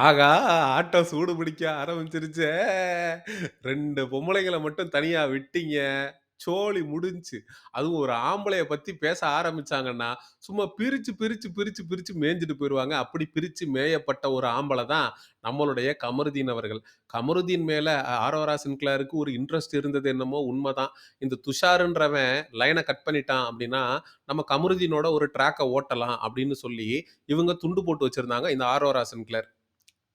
ஆகா! ஆட்டம் சூடு பிடிக்க ஆரம்பிச்சுருச்சே! 2 பொம்பளைங்கள மட்டும் தனியா விட்டீங்க. சோலி முடிஞ்சுச்சு. அதுவும் ஒரு ஆம்பளைய பத்தி பேச ஆரம்பிச்சாங்கன்னா, சும்மா பிரிச்சு, பிரிச்சு, பிரிச்சு, பிரிச்சு மேய்ஞ்சுட்டு போயிருவாங்க. அப்படி பிரிச்சு மேயப்பட்ட ஒரு ஆம்பள தான் நம்மளுடைய கமருதீன் அவர்கள். கமருதீன் மேல ஆரோரா சின்க்ளேருக்கு ஒரு இன்ட்ரெஸ்ட் இருந்தது என்னமோ உண்மதான். இந்த துஷாருன்றவன் லைன கட் பண்ணிட்டான் அப்படின்னா, நம்ம கமருதீனோட ஒரு ட்ராக்க ஓட்டலாம் அப்படின்னு சொல்லி, இவங்க துண்டு போட்டு வச்சிருந்தாங்க இந்த ஆரோரா சின்க்ளேர்.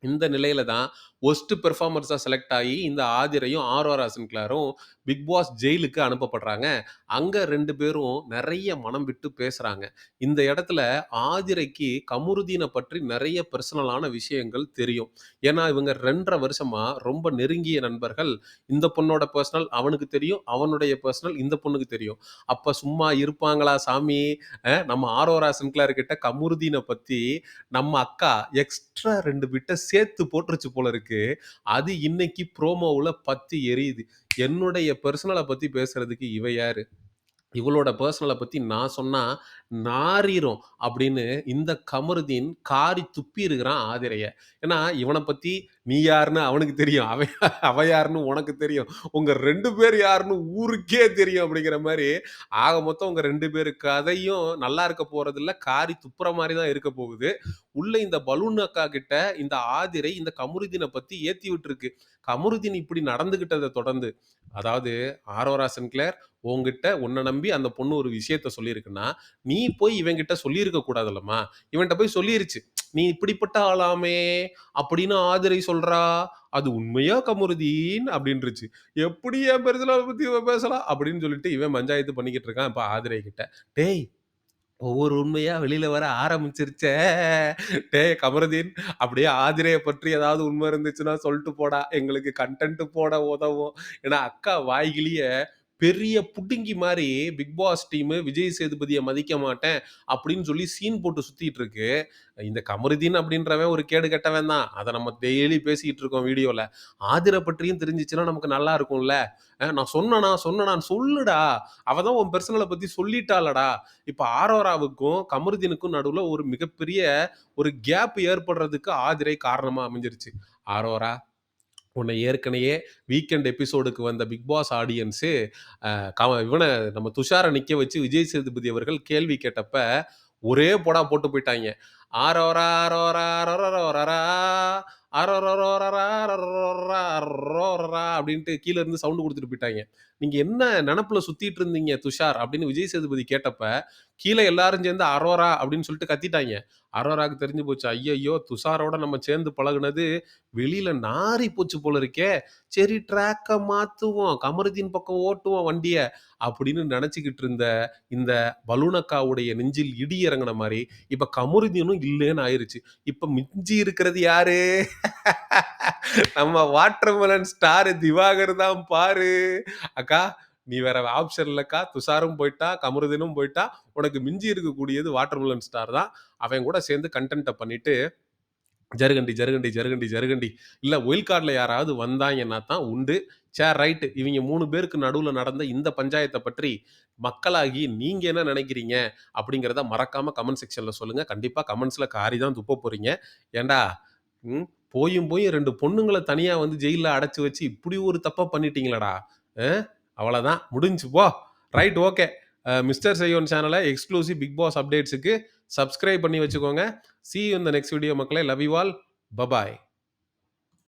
இந்த நிலையில தான் ஒஸ்ட் பெர்ஃபார்மர்ஸாக செலக்ட் ஆகி இந்த ஆதிரையும், ஆரோரா சின்க்ளேரும் பிக் பாஸ் ஜெயிலுக்கு அனுப்பப்படுறாங்க. அங்கே ரெண்டு பேரும் நிறைய மனம் விட்டு பேசுகிறாங்க இந்த இடத்துல ஆதிரைக்கு கமருதீன பற்றி நிறைய பர்சனலான விஷயங்கள் தெரியும். ஏன்னா, இவங்க 2 1/2 வருஷமா ரொம்ப நெருங்கிய நண்பர்கள். இந்த பொண்ணோட பர்சனல் அவனுக்கு தெரியும். அவனுடைய பர்சனல் இந்த பொண்ணுக்கு தெரியும். அப்போ சும்மா இருப்பாங்களா சாமி? நம்ம ஆரோரா சின்க்ளேர் கிட்ட பற்றி நம்ம அக்கா எக்ஸ்ட்ரா 2 பிட்ட சேர்த்து போட்டுருச்சு போல இருக்கு. அது இன்னைக்கு ப்ரோமோவில் பத்தி எரியுது. என்னுடைய பர்சனலை பத்தி பேசுறதுக்கு இவ யாரு? இவளோட பர்சனலை பற்றி நான் சொன்னால் நாரிரும் அப்படின்னு இந்த கமருதீன் காரி துப்பி இருக்கிறான் ஆதிரைய. ஏன்னா, இவனை பற்றி நீ யாருன்னு அவனுக்கு தெரியும். அவன் அவ யாருன்னு உனக்கு தெரியும். உங்கள் ரெண்டு பேர் யாருன்னு ஊருக்கே தெரியும் அப்படிங்கிற மாதிரி ஆக மொத்தம் உங்கள் ரெண்டு பேர் கதையும் நல்லா இருக்க போகிறதில்ல காரி துப்புற மாதிரி தான் இருக்க போகுது. உள்ள இந்த பலூன் அக்கா கிட்ட இந்த ஆதிரை இந்த கமருதீனை பற்றி ஏற்றி விட்டுருக்கு. கமருதீன் இப்படி நடந்துக்கிட்டதை தொடர்ந்து, அதாவது ஆரோரா சென்க்ளேர் உன்கிட்ட உன்னை நம்பி அந்த பொண்ணு ஒரு விஷயத்த சொல்லியிருக்குன்னா, நீ போய் இவங்கிட்ட சொல்லியிருக்க கூடாதுல்லம்மா. இவன்கிட்ட போய் சொல்லிருச்சு. "நீ இப்படிப்பட்ட ஆளாமே" அப்படின்னு ஆதிரை சொல்றா. "அது உண்மையா கமுருதீன் அப்படின்ருச்சு. "எப்படி என் பெருசுல பத்தி பேசலாம்?" அப்படின்னு சொல்லிட்டு இவன் பஞ்சாயத்து பண்ணிக்கிட்டு இருக்கான் இப்ப ஆதிரை கிட்ட. டேய்! ஒவ்வொரு உண்மையா வெளியில வர ஆரம்பிச்சிருச்சே டேய் கமருதீன், அப்படியே ஆதிரையை பற்றி ஏதாவது உண்மை இருந்துச்சுன்னா சொல்லிட்டு போடா. எங்களுக்கு கண்டென்ட் போட உதவும். ஏன்னா, அக்கா வாய்கிலிய பெரிய புட்டுங்கி மாதிரி பிக் பாஸ் டீமு விஜய் சேதுபதியை மதிக்க மாட்டேன் அப்படின்னு சொல்லி சீன் போட்டு சுத்திட்டு இருக்கு. இந்த கமருதீன் அப்படின்றவன் ஒரு கேடு கெட்டவன் தான். அதை நம்ம டெய்லி பேசிக்கிட்டு இருக்கோம் வீடியோல. ஆதிரை பற்றியும் தெரிஞ்சுச்சுன்னா நமக்கு நல்லா இருக்கும்ல. நான் சொன்னனா, சொன்னனான்னு சொல்லுடா. அவ தான் உன் பெர்சனல பத்தி சொல்லிட்டாளடா. இப்ப ஆரோராவுக்கும், கமருதீனுக்கும் நடுவுல ஒரு மிகப்பெரிய ஒரு கேப் ஏற்படுறதுக்கு ஆதிரை காரணமா அமைஞ்சிருச்சு. ஆரோரா, உன்னை ஏற்கனவே வீக்கெண்ட் எபிசோடுக்கு வந்த பிக் பாஸ் ஆடியன்ஸு அ க நம்ம துஷாரை நிற்க வச்சு விஜய் சேதுபதி அவர்கள் கேள்வி கேட்டப்ப, ஒரே போடா போட்டு போயிட்டாங்க. ஆரோரா ஆரோரா ஆரோரா அப்படின்ட்டு கீழே இருந்து சவுண்டு கொடுத்துட்டு போயிட்டாங்க "நீங்க என்ன நினப்புல சுத்திட்டு இருந்தீங்க துஷார்?" அப்படின்னு விஜய் சேதுபதி கேட்டப்ப, கீழே எல்லாரும் சேர்ந்து அரோரா அப்படின்னு சொல்லிட்டு கத்திட்டாங்க அரோராக்கு தெரிஞ்சு போச்சு. ஐய்யய்யோ! துஷாரோட நம்ம சேர்ந்து பழகுனது வெளியில நாரி போச்சு போல இருக்கே! சரி ட்ராக்கை மாத்துவோம். கமருதீன் பக்கம் ஓட்டுவோம் வண்டிய. அப்படின்னு நினைச்சுக்கிட்டு இருந்த இந்த பலூனக்காவுடைய நெஞ்சில் இடி இறங்குன மாதிரி இப்ப கமருதீனும் இல்லேன்னு ஆயிருச்சு. இப்ப மிஞ்சி இருக்கிறது யாரு? நம்ம வாட்டர்மெலன் ஸ்டார் திவாகர் தான் பாரு. அக்கா, நீ வேற ஆப்ஷன் இல்லக்கா. துஷாரும் போயிட்டா கமருதினும் போயிட்டா உனக்கு மிஞ்சி இருக்கக்கூடியது வாட்டர்மெலன் ஸ்டார் தான். அவன் கூட சேர்ந்து கண்டென்ட்டை பண்ணிட்டு, ஜருகண்டி, ஜருகண்டி, ஜருகண்டி, ஜருகண்டி. இல்ல ஒயில் கார்டில் யாராவது வந்தாங்கன்னா தான் உண்டு. சார் ரைட்டு இவங்க மூணு பேருக்கு நடுவில் நடந்த இந்த பஞ்சாயத்தை பற்றி மக்களாகி நீங்கள் என்ன நினைக்கிறீங்க அப்படிங்கிறத மறக்காமல் கமெண்ட் செக்ஷனில் சொல்லுங்கள் கண்டிப்பாக கமெண்ட்ஸில் காரி தான் துப்ப போகிறீங்க ஏண்டா ம் போயும் போய் ரெண்டு பொண்ணுங்களை தனியாக வந்து ஜெயிலில் அடைச்சி வச்சு இப்படி ஒரு தப்பை பண்ணிட்டீங்களடா அவ்வளோதான் முடிஞ்சு போ. Right okay. மிஸ்டர் செய்யோன் சேனலை எக்ஸ்க்ளூசிவ் பிக் பாஸ் அப்டேட்ஸுக்கு சப்ஸ்கிரைப் பண்ணி வச்சுக்கோங்க. சி இந்த இன் த நெக்ஸ்ட் வீடியோ மக்களே. Love you all. Bye bye.